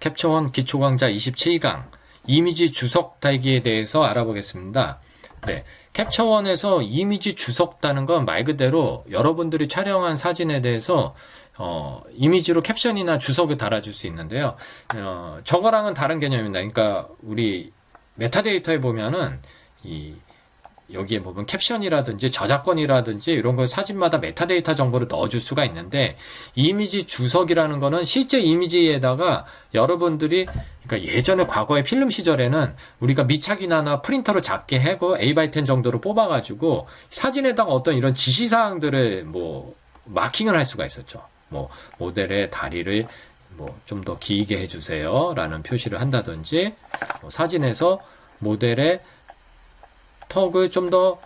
캡처원 기초 강좌 27강 이미지 주석 달기에 대해서 알아보겠습니다. 네. 캡처원에서 이미지 주석 다는 건 말 그대로 여러분들이 촬영한 사진에 대해서 어, 이미지로 캡션이나 주석을 달아줄 수 있는데요. 어, 저거랑은 다른 개념입니다. 그러니까 우리 메타데이터에 보면은 이 여기에 보면 캡션이라든지 저작권이라든지 이런 걸 사진마다 메타데이터 정보를 넣어줄 수가 있는데 이미지 주석이라는 거는 실제 이미지에다가 여러분들이 그러니까 예전에 과거의 필름 시절에는 우리가 미착이나 프린터로 작게 해고 A10 정도로 뽑아가지고 사진에다가 어떤 이런 지시사항들을 뭐 마킹을 할 수가 있었죠. 뭐 모델의 다리를 뭐 좀 더 길게 해주세요라는 표시를 한다든지 뭐 사진에서 모델의 턱을 좀 더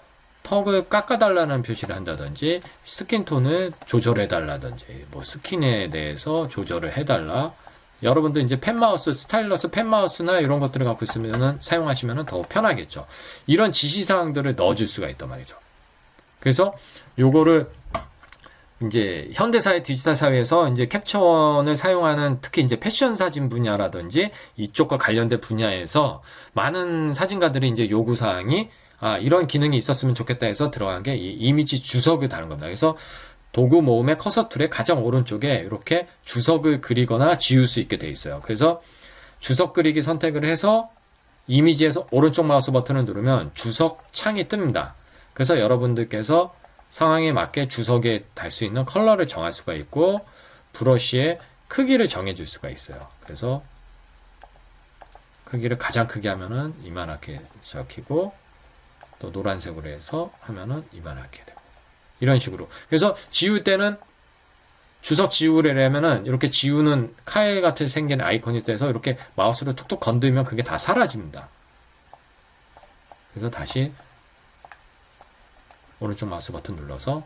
턱을 깎아달라는 표시를 한다든지 스킨톤을 조절해달라든지 뭐 스킨에 대해서 조절을 해달라. 여러분들 이제 펜마우스 스타일러스 펜마우스나 이런 것들을 갖고 있으면은 사용하시면은 더 편하겠죠. 이런 지시사항들을 넣어줄 수가 있단 말이죠. 그래서 요거를 이제 현대사회 디지털 사회에서 이제 캡처원을 사용하는 특히 이제 패션 사진 분야라든지 이쪽과 관련된 분야에서 많은 사진가들이 이제 요구 사항이 아 이런 기능이 있었으면 좋겠다 해서 들어간 게 이 이미지 주석을 다는 겁니다. 그래서 도구 모음의 커서 툴의 가장 오른쪽에 이렇게 주석을 그리거나 지울 수 있게 돼 있어요. 그래서 주석 그리기 선택을 해서 이미지에서 오른쪽 마우스 버튼을 누르면 주석 창이 뜹니다. 그래서 여러분들께서 상황에 맞게 주석에 달 수 있는 컬러를 정할 수가 있고 브러쉬의 크기를 정해 줄 수가 있어요. 그래서 크기를 가장 크게 하면은 이만하게 적히고 또 노란색으로 해서 하면은 이만하게 되고 이런 식으로 그래서 지울 때는 주석 지우려면은 이렇게 지우는 칼 같은 생긴 아이콘이 돼서 이렇게 마우스를 툭툭 건들면 그게 다 사라집니다. 그래서 다시 오른쪽 마우스 버튼 눌러서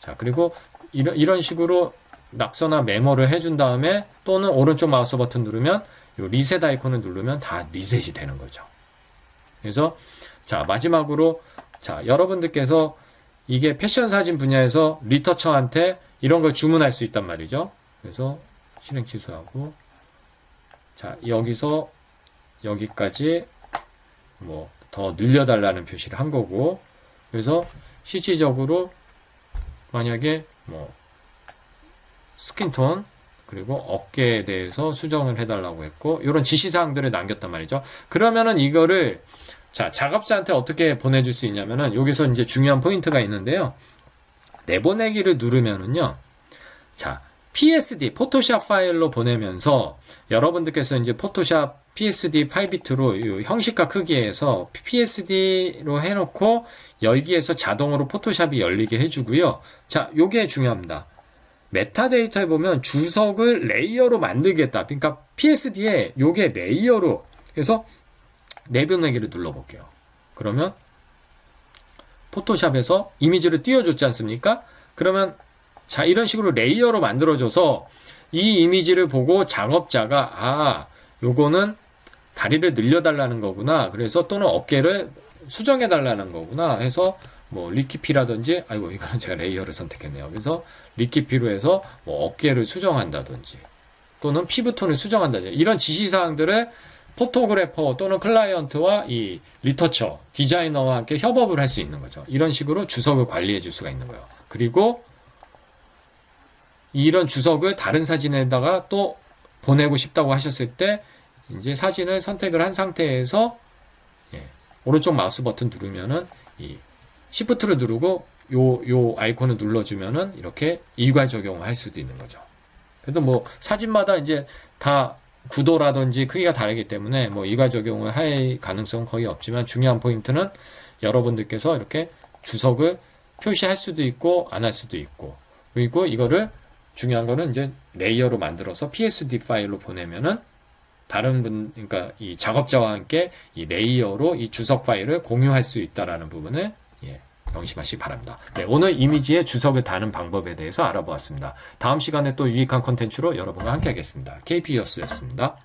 자 그리고 이런, 이런 식으로 낙서나 메모를 해준 다음에 또는 오른쪽 마우스 버튼 누르면 요 리셋 아이콘을 누르면 다 리셋이 되는 거죠. 그래서 자 마지막으로 자 여러분들께서 이게 패션 사진 분야에서 리터처한테 이런 걸 주문할 수 있단 말이죠. 그래서 실행 취소하고 자 여기서 여기까지 뭐 더 늘려달라는 표시를 한 거고 그래서 실질적으로 만약에 뭐 스킨톤 그리고 어깨에 대해서 수정을 해달라고 했고 이런 지시사항들을 남겼단 말이죠. 그러면은 이거를 자 작업자한테 어떻게 보내줄 수 있냐면은 여기서 이제 중요한 포인트가 있는데요. 내보내기를 누르면은요. 자 PSD 포토샵 파일로 보내면서 여러분들께서 이제 포토샵 PSD 8비트로 형식과 크기에서 PSD로 해놓고 여기에서 자동으로 포토샵이 열리게 해주고요. 자, 요게 중요합니다. 메타데이터에 보면 주석을 레이어로 만들겠다. 그러니까 PSD에 요게 레이어로 해서 내보내기를 눌러볼게요. 그러면 포토샵에서 이미지를 띄워줬지 않습니까? 그러면 자, 이런 식으로 레이어로 만들어줘서 이 이미지를 보고 작업자가 아, 요거는 다리를 늘려달라는 거구나. 그래서 또는 어깨를 수정해달라는 거구나. 해서 뭐 리키피라든지 아이고 이거는 제가 레이어를 선택했네요. 그래서 리키피로 해서 뭐 어깨를 수정한다든지 또는 피부톤을 수정한다든지 이런 지시사항들을 포토그래퍼 또는 클라이언트와 이 리터처 디자이너와 함께 협업을 할 수 있는 거죠. 이런 식으로 주석을 관리해 줄 수가 있는 거예요. 그리고 이런 주석을 다른 사진에다가 또 보내고 싶다고 하셨을 때 이제 사진을 선택을 한 상태에서 예, 오른쪽 마우스 버튼 누르면은 이 시프트를 누르고 요, 요 아이콘을 눌러주면은 이렇게 일괄 적용을 할 수도 있는 거죠. 그래도 뭐 사진마다 이제 다 구도라든지 크기가 다르기 때문에 뭐 일괄 적용을 할 가능성은 거의 없지만 중요한 포인트는 여러분들께서 이렇게 주석을 표시할 수도 있고 안 할 수도 있고 그리고 이거를 중요한 거는 이제 레이어로 만들어서 PSD 파일로 보내면은 다른 분, 그러니까 이 작업자와 함께 이 레이어로 이 주석 파일을 공유할 수 있다라는 부분을 예, 명심하시기 바랍니다. 네, 오늘 이미지의 주석을 다는 방법에 대해서 알아보았습니다. 다음 시간에 또 유익한 컨텐츠로 여러분과 함께 하겠습니다. KP였습니다.